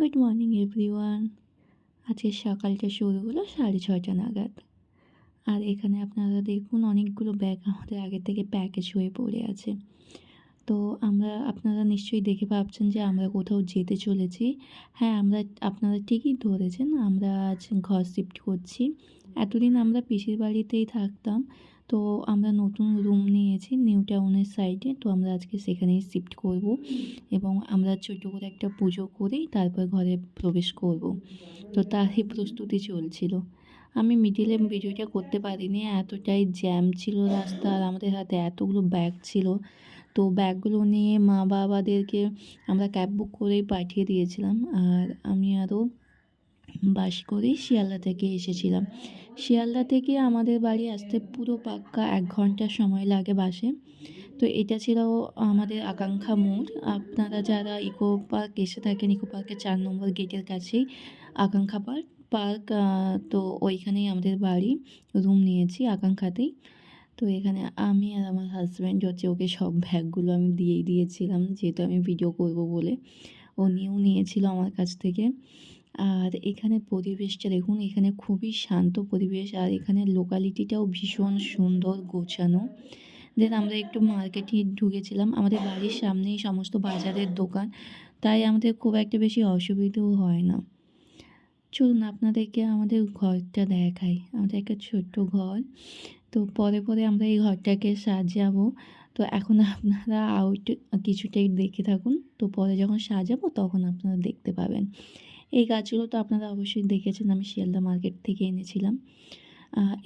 Good morning everyone আজকে সকালটা শুরু হলো সাড়ে ছয়টা নাগাদ। আর এখানে আপনারা দেখুন অনেকগুলো ব্যাগ আমাদের আগে থেকে প্যাকেজ হয়ে পড়ে আছে। তো আমরা, আপনারা নিশ্চয়ই দেখে ভাবছেন যে আমরা কোথাও যেতে চলেছি। হ্যাঁ আমরা, আপনারা ঠিকই ধরেছেন, আমরা আজ ঘর শিফট করছি। এতদিন আমরা পিসির বাড়িতেই থাকতাম। তো আমরা নতুন রুম নিয়েছি নিউ টাউনের সাইডে তো আমরা আজকে সেখানেই শিফট করব এবং আমরা ছোটো করে একটা পুজো করেই তারপর ঘরে প্রবেশ করব। তো তারই প্রস্তুতি চলছিল। আমি মিডিলে ভিডিওটা করতে পারিনি, এতটাই জ্যাম ছিল রাস্তা আর আমাদের হাতে এতগুলো ব্যাগ ছিল। তো ব্যাগগুলো নিয়ে মা বাবাদেরকে আমরা ক্যাব বুক করেই পাঠিয়ে দিয়েছিলাম। আর আমি আরও বাস করেই শিয়ালদা থেকে এসেছিলাম। শিয়ালদা থেকে আমাদের বাড়ি আসতে পুরো পাক্কা এক ঘণ্টা সময় লাগে বাসে। তো এটা ছিল আমাদের আকাঙ্ক্ষা মোড়। আপনারা যারা ইকো পার্ক এসে থাকেন, ইকো পার্কের চার নম্বর গেটের কাছেই আকাঙ্ক্ষা পার্ক। পার্ক তো ওইখানেই আমাদের বাড়ি রুম নিয়েছি আকাঙ্ক্ষাতেই। তো এখানে আমি আর আমার হাজব্যান্ড হচ্ছে ওকে সব ব্যাগগুলো আমি দিয়েই দিয়েছিলাম, যেহেতু আমি ভিডিও করব বলে। ও নিয়েও নিয়েছিল আমার কাছ থেকে। আর এখানে পরিবেশটা দেখুন, এখানে খুবই শান্ত পরিবেশ আর এখানে লোকালিটিটাও ভীষণ সুন্দর গোছানো। দেন আমরা একটু মার্কেটে ঢুকেছিলাম। আমাদের বাড়ির সামনেই সমস্ত বাজারের দোকান, তাই আমাদের খুব একটা বেশি অসুবিধেও হয় না। চলুন আপনাদেরকে আমাদের ঘরটা দেখাই। আমাদের একটা ছোট্ট ঘর। তো পরে পরে আমরা এই ঘরটাকে সাজাবো। তো এখন আপনারা আউট কিছুটাই দেখে থাকুন। তো পরে যখন সাজাবো তখন আপনারা দেখতে পাবেন। এই গাছগুলো তো আপনারা অবশ্যই দেখেছেন, আমি শিয়ালদা মার্কেট থেকে এনেছিলাম।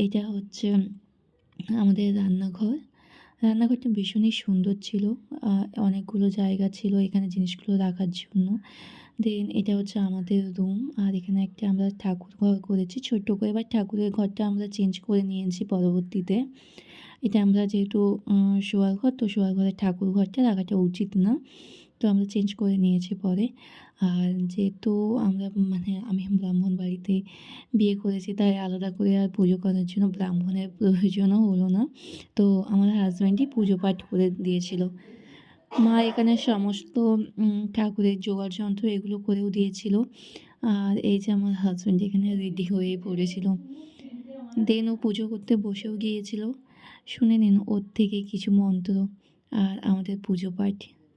এটা হচ্ছে আমাদের রান্নাঘর। রান্নাঘরটা ভীষণই সুন্দর ছিল। অনেকগুলো জায়গা ছিল এখানে জিনিসগুলো রাখার জন্য। দেন এটা হচ্ছে আমাদের রুম আর এখানে একটা আমরা ঠাকুর ঘর করেছি, ছোট্ট করে। এবার ঠাকুরের ঘরটা আমরা চেঞ্জ করে নিয়েছি পরবর্তীতে। এটা আমরা যেহেতু শোয়ার ঘর, তো শোয়ার ঘরে ঠাকুর ঘরটা রাখাটা উচিত না। তো আমরা চেঞ্জ করে নিয়েছি পরে। আর যেহেতু আমরা মানে আমি ব্রাহ্মণ বাড়িতে বিয়ে করেছি, তাই আলাদা করে আর পুজো করার জন্য ব্রাহ্মণের প্রয়োজনও হলো না। তো আমার হাজব্যান্ডই পুজো পাঠ করে দিয়েছিল। মা এখানে সমস্ত ঠাকুরের জোগাড় যন্ত্র এগুলো করেও দিয়েছিল। আর এই যে আমার হাজব্যান্ড এখানে রেডি হয়ে পড়েছিল। দেন ও পুজো করতে বসেও গিয়েছিল। শুনে নিন ওর থেকে কিছু মন্ত্র। আর আমাদের পুজো পাঠ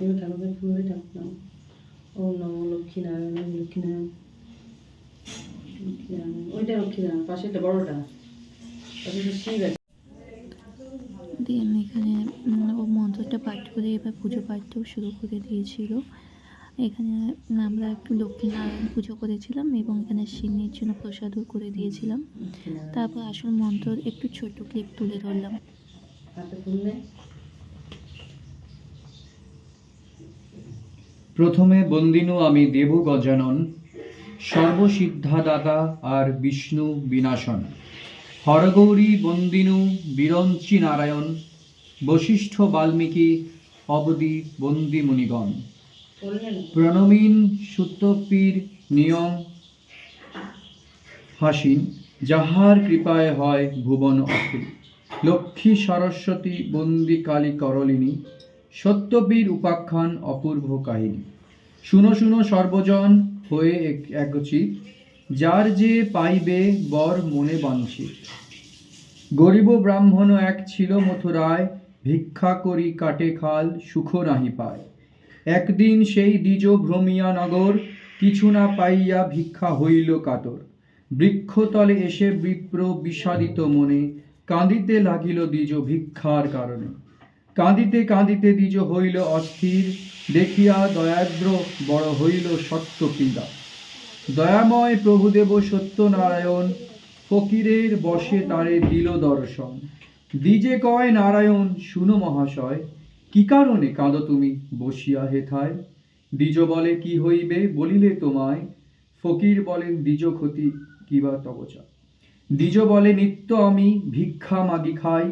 এবার ঠাকুরকে ফুলে ঠাকুর ওম নম লক্ষ্মীনারায়ণ লক্ষ্মীনারায়ণ। লক্ষ্মীনারায়ণ ওইটা লক্ষ্মীনারায়ণ পাশে বড়টা। পাশে শিব আছে। দেন এখানে ও মন্ত্রটা পাঠ করে এবার পুজো পাঠটাও শুরু করে দিয়েছিল। এখানে আমরা একটু লক্ষ্মীনারায়ণ পুজো করেছিলাম এবং এখানে সিন্নির জন্য প্রসাদও করে দিয়েছিলাম। তারপর আসল মন্ত্র একটু ছোট ক্লিপ তুলে ধরলাম হাতে ফুল নেই প্রথমে বন্দিনু আমি দেব গজানন সর্বসিদ্ধাদাতা আর বিষ্ণু বিনাশন। হরগৌরী বন্দিনু বিরঞ্চি নারায়ণ বশিষ্ঠ বাল্মীকি অবধি বন্দি মুনিগণ। প্রণমীন সুতপীর নিয়ম হাসিন যাহার কৃপায় হয় ভুবন অখিল। লক্ষ্মী সরস্বতী বন্দি কালী করলিনী সত্যবীর উপাখ্যান অপূর্ব কাহিনী। শুনো শুনো সর্বজন হয়ে এক- একচিত যার যে পাইবে বর মনে বাঞ্ছিত। গরিব ব্রাহ্মণ এক ছিল মথুরায়, ভিক্ষা করি কাটে খাল সুখ নাহি পায়। একদিন সেই দ্বিজ ভ্রমিয়া নগর, কিছু না পাইয়া ভিক্ষা হইল কাতর। বৃক্ষতলে এসে বিপ্র বিষাদিত মনে, কাঁদিতে লাগিল দ্বিজ ভিক্ষার কারণে। কাঁদিতে কাঁদিতে দ্বিজ হইল অস্থির, দেখিয়া দয়াদ্র বড় হইল সত্য পীড়া। দয়াময় প্রভুদেব সত্যনারায়ণ, ফকিরের বসে তারে দিল দর্শন। দ্বিজে কয়, নারায়ণ, শুনো মহাশয়, কি কারণে কাঁদো তুমি বসিয়া হেথায়? দ্বিজ বলে, কি হইবে বলিলে তোমায়? ফকির বলেন, দ্বিজ ক্ষতি কিবা তবচা দ্বিজ বলে, নিত্য আমি ভিক্ষা মাগি খাই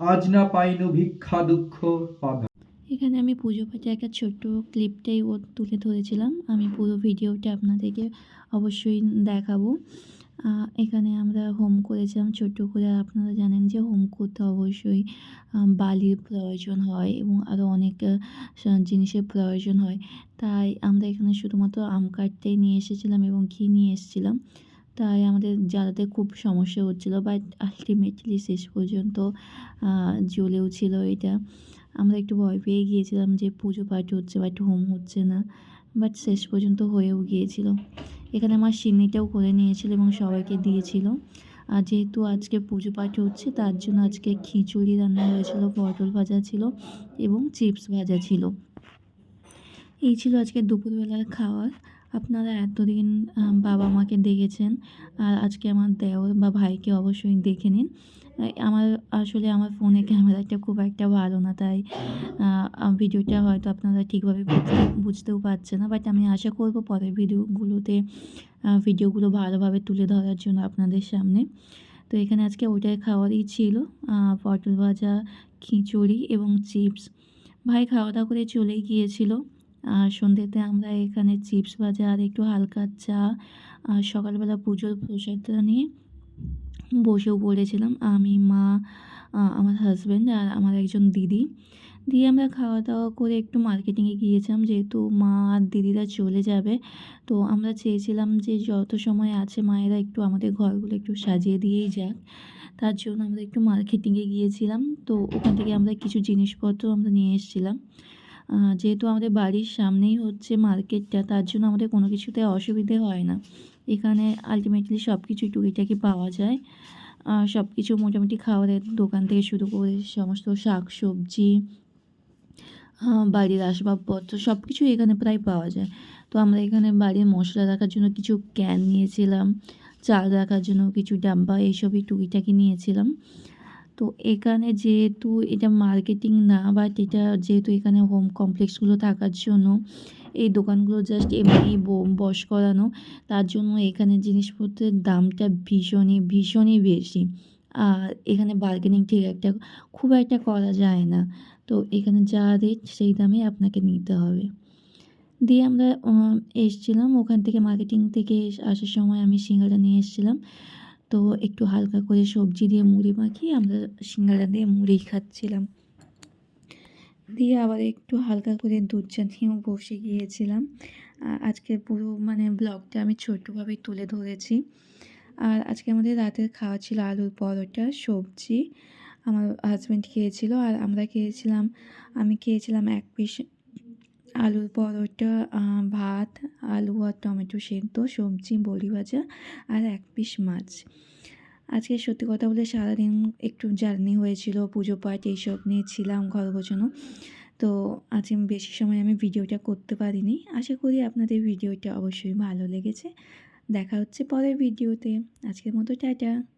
আজ না পাইনু ভিক্ষা দুঃখ পাধা এখানে আমি পুজো পাঠে একটা ছোট্ট ক্লিপটাই ও তুলে ধরেছিলাম। আমি পুরো ভিডিওটা আপনাদেরকে অবশ্যই দেখাবো। এখানে আমরা হোম করেছিলাম ছোট্ট করে। আপনারা জানেন যে হোম করতে অবশ্যই বালির প্রয়োজন হয় এবং আরও অনেক জিনিসের প্রয়োজন হয়। তাই আমরা এখানে শুধুমাত্র আম কাঠটাই নিয়ে এসেছিলাম এবং ঘি নিয়ে এসেছিলাম। তাই আমাদের জ্বালাতে খুব সমস্যা হচ্ছিল বাট আলটিমেটলি শেষ পর্যন্ত জ্বলেও ছিল এটা। আমরা একটু ভয় পেয়ে গিয়েছিলাম যে পুজো পাঠ হচ্ছে বাট হোম হচ্ছে না বাট শেষ পর্যন্ত হয়েও গিয়েছিল। এখানে আমার সিন্নিটাও করে নিয়েছিল এবং সবাইকে দিয়েছিল। আর যেহেতু আজকে পুজো পাঠ হচ্ছে, তার জন্য আজকে খিচুড়ি রান্না হয়েছিল, পটল ভাজা ছিল এবং চিপস ভাজা ছিল। এই ছিল আজকে দুপুরবেলার খাওয়ার। আপনারা এতদিন বাবা মাকে দেখেছেন। আর আজকে আমার দেওর বা ভাইকে অবশ্যই দেখে নিন। আমার আসলে আমার ফোনে ক্যামেরাটা খুব একটা ভালো না, তাই ভিডিওটা হয়তো আপনারা ঠিকভাবে বুঝতে, বুঝতেও পারছে না। বাট আমি আশা করব পরের ভিডিওগুলোতে ভিডিওগুলো ভালোভাবে তুলে ধরার জন্য আপনাদের সামনে। তো এখানে আজকে ওটাই খাওয়ারই ছিল পটল ভাজা, খিচুড়ি এবং চিপস। ভাই খাওয়া দাওয়া করে চলেই গিয়েছিল। আর সন্ধ্যেতে আমরা এখানে চিপস ভাজা আর একটু হালকা চা আর সকালবেলা পুজোর প্রসাদটা নিয়ে বসেও পড়েছিলাম আমি, মা আমার হাজব্যান্ড আর আমার একজন দিদি। দিয়ে আমরা খাওয়া দাওয়া করে একটু মার্কেটিংয়ে গিয়েছিলাম। যেহেতু মা আর দিদিরা চলে যাবে, তো আমরা চেয়েছিলাম যে যত সময় আছে মায়েরা একটু আমাদের ঘরগুলো একটু সাজিয়ে দিয়েই যাক। তার জন্য আমরা একটু মার্কেটিংয়ে গিয়েছিলাম। তো ওখান থেকে আমরা কিছু জিনিসপত্র আমরা নিয়ে এসেছিলাম। যেহেতু আমাদের বাড়ির সামনেই হচ্ছে মার্কেটটা, তার জন্য আমাদের কোনো কিছুতে অসুবিধে হয় না। এখানে আলটিমেটলি সব কিছুই টুকিটাকি পাওয়া যায়। সব কিছু মোটামুটি খাবারের দোকান থেকে শুরু করে সমস্ত শাক সবজি বাড়ির আসবাবপত্র সব কিছুই এখানে প্রায় পাওয়া যায়। তো আমরা এখানে বাড়ির মশলা রাখার জন্য কিছু ক্যান নিয়েছিলাম, চাল রাখার জন্য কিছু ডাব্বা এইসবই টুকিটাকি নিয়েছিলাম। তো এখানে যেহেতু এটা মার্কেটিং না বাট এটা যেহেতু এখানে হোম কমপ্লেক্সগুলো থাকার জন্য এই দোকানগুলো জাস্ট এমনি বস করানো, তার জন্য এখানে জিনিসপত্রের দামটা ভীষণই ভীষণই বেশি। আর এখানে বার্গেনিং ঠিক একটা, খুব একটা করা যায় না। তো এখানে যা রেট সেই দামে আপনাকে নিতে হবে। দিয়ে আমরা এসছিলাম, ওখান থেকে মার্কেটিং থেকে আসার সময় আমি সিঙ্গারা নিয়ে এসেছিলাম। তো একটু হালকা করে সবজি দিয়ে মুড়ি মাখিয়ে আমরা সিঙ্গারা দিয়ে মুড়ি খাচ্ছিলাম। দিয়ে আবার একটু হালকা করে দুধ চা নিয়েও বসে গিয়েছিলাম। আ- আজকের পুরো মানে ব্লগটা আমি ছোট্টভাবেই তুলে ধরেছি। আর আজকে আমাদের রাতের খাওয়া ছিল আলুর পরোটা, সবজি। আমার হাজব্যান্ড খেয়েছিল আর আমরা খেয়েছিলাম, আমি খেয়েছিলাম এক পিস আলুর পরোটা ভাত, আলু আর টমেটো সেদ্ধ, সবজি, বড়ি ভাজা আর এক পিস মাছ। আজকে সত্যি কথা বলে সারাদিন একটু জার্নি হয়েছিল, পুজো পাঠ এইসব নিয়ে ছিলাম ঘর গোছানো। তো আজ বেশি সময় আমি ভিডিওটা করতে পারিনি। আশা করি আপনাদের ভিডিওটা অবশ্যই ভালো লেগেছে। দেখা হচ্ছে পরের ভিডিওতে। আজকের মতো টাটা।